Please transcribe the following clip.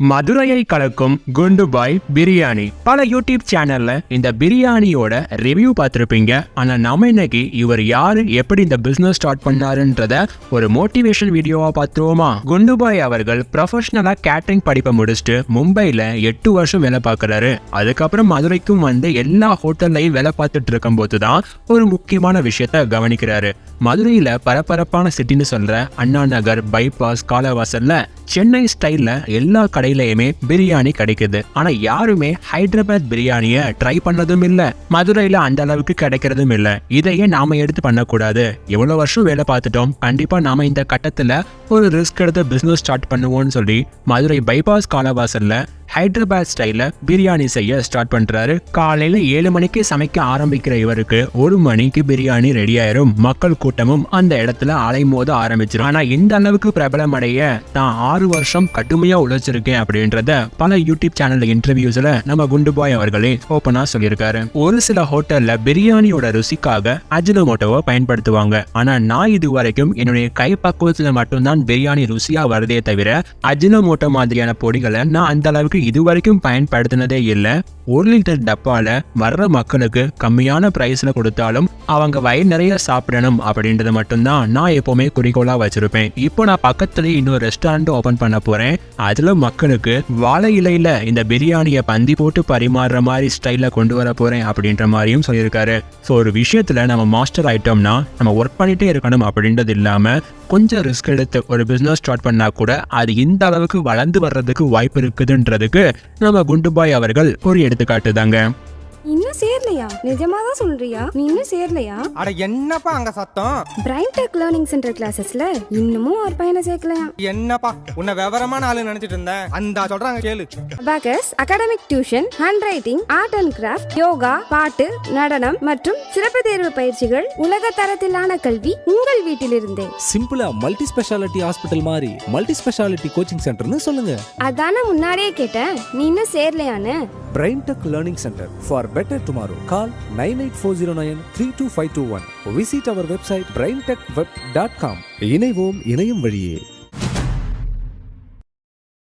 மதுரையை கலக்கும் குண்டு பாய் பிரியாணி. பல யூடியூப் சேனல்ல இந்த பிரியாணியோட ரிவ்யூ பார்த்துருப்பீங்க. ஆனா நம்ம இன்னைக்கு இவர் யாரு எப்படி இந்த பிசினஸ் ஸ்டார்ட் பண்ணாருன்றத ஒரு மோட்டிவேஷன் வீடியோவா பார்த்துருவோமா? குண்டு பாய் அவர்கள் ப்ரொஃபஷனலா கேட்டரிங் படிப்பை முடிச்சுட்டு மும்பைல எட்டு வருஷம் வேலை பார்க்கறாரு. அதுக்கப்புறம் மதுரைக்கும் வந்து எல்லா ஹோட்டல்லையும் வேலை பார்த்துட்டு இருக்கும் தான் ஒரு முக்கியமான விஷயத்த கவனிக்கிறாரு. மதுரையில பரபரப்பான சிட்டின்னு சொல்ற அண்ணா நகர் பைபாஸ் காலவாசல்ல சென்னை ஸ்டைல்ல எல்லா கடையிலயுமே பிரியாணி கிடைக்குது. ஆனா யாருமே ஹைதராபாத் பிரியாணிய ட்ரை பண்ணதும் இல்ல மதுரையில அந்த அளவுக்கு கிடைக்கிறதும் இல்ல. இதையே நாம எடுத்து பண்ணக்கூடாது. எவ்வளவு வருஷம் வேலை பார்த்துட்டோம். கண்டிப்பா நாம இந்த கட்டத்துல ஒரு ரிஸ்க் எடுத்து பிசினஸ் ஸ்டார்ட் பண்ணுவோம்னு சொல்லி மதுரை பைபாஸ் காலவாசல்ல ஹைதராபாத் ஸ்டைலில் பிரியாணி செய்ய ஸ்டார்ட் பண்ணுறாரு காலையில ஏழு மணிக்கு சமைக்க ஆரம்பிக்கிற இவருக்கு ஒரு மணிக்கு பிரியாணி ரெடி ஆயிரும். மக்கள் கூட்டமும் அந்த இடத்துல அலைமோத ஆரம்பிச்சிடும் ஆனா இந்த அளவுக்கு பிரபலம் அடைய நான் ஆறு வருஷம் கடுமையாக உழைச்சிருக்கேன் அப்படின்றத பல யூடியூப் சேனல் இன்டர்வியூஸ்ல நம்ம குண்டுபாய் அவர்களே ஓப்பனாக சொல்லியிருக்காரு. ஒரு சில ஹோட்டல்ல பிரியாணியோட ருசிக்காக அஜினோமோட்டோவை பயன்படுத்துவாங்க. ஆனா நான் இது வரைக்கும் என்னுடைய கை மட்டும்தான் பிரியாணி ருசியாக வருதே தவிர அஜினோமோட்டோ மாதிரியான பொடிகளை நான் அந்த அளவுக்கு இதுவரைக்கும் பயன்படுத்தினதே இல்லை. ஒரு லிட்டர் டப்பால வர்ற மக்களுக்கு கம்மியான பிரைஸ்ல கொடுத்தாலும் அவங்க வயிறு நிறைய சாப்பிடணும் அப்படின்றது மட்டும்தான் நான் எப்பவுமே குறிக்கோளா வச்சிருப்பேன். இப்போ நான் பக்கத்துலேயே இன்னொரு ரெஸ்டாரண்ட் ஓபன் பண்ண போறேன். அதுல மக்களுக்கு வாழை இலையில இந்த பிரியாணியை பந்தி போட்டு பரிமாறுற மாதிரி ஸ்டைலில் கொண்டு வர போறேன் அப்படின்ற மாதிரியும் சொல்லியிருக்காரு. ஸோ ஒரு விஷயத்துல நம்ம மாஸ்டர் ஆயிட்டோம்னா நம்ம ஒர்க் பண்ணிட்டே இருக்கணும் அப்படின்றது இல்லாம கொஞ்சம் ரிஸ்க் எடுத்து ஒரு பிஸ்னஸ் ஸ்டார்ட் பண்ணா கூட அது இந்த அளவுக்கு வளர்ந்து வர்றதுக்கு வாய்ப்பு இருக்குதுன்றதுக்கு நம்ம குண்டுபாய் அவர்கள் ஒரு எடுத்துக்காட்டு தாங்க இன்னும் சேரலையா? நிஜமா தான் சொல்றியா? நீ இன்னும் சேரலையா? அட என்னப்பா அங்க சத்தம்? பிரைன் டெக் லேர்னிங் சென்டர் கிளாஸஸ்ல இன்னமும் ஒரு பையனை சேர்க்கலையா? என்னப்பா உன்னை விவரமான ஆளு நினைச்சிட்டு இருந்தேன். அந்த சொல்றாங்க கேளு. Abacus academic tuition hand writing art and craft yoga பாட்டு நடனம் மற்றும் சிறப்பு தேர்வு பயிற்சிகள் உலக தரத்திலான கல்வி உங்கள் வீட்டிலிருந்தே. சிம்பிளா மல்டி ஸ்பெஷாலிட்டி ஹாஸ்பிட்டல் மாதிரி மல்டி ஸ்பெஷாலிட்டி கோச்சிங் சென்டர்னு சொல்லுங்க. அதானே முன்னாடியே கேட்டேன். நீ இன்னும் சேரலையான்னு? Brain tech learning centre for better tomorrow call nine eight four zero nine three two five two one visit our website brain tech web dot com இணைவோம் இணையும் வழியே.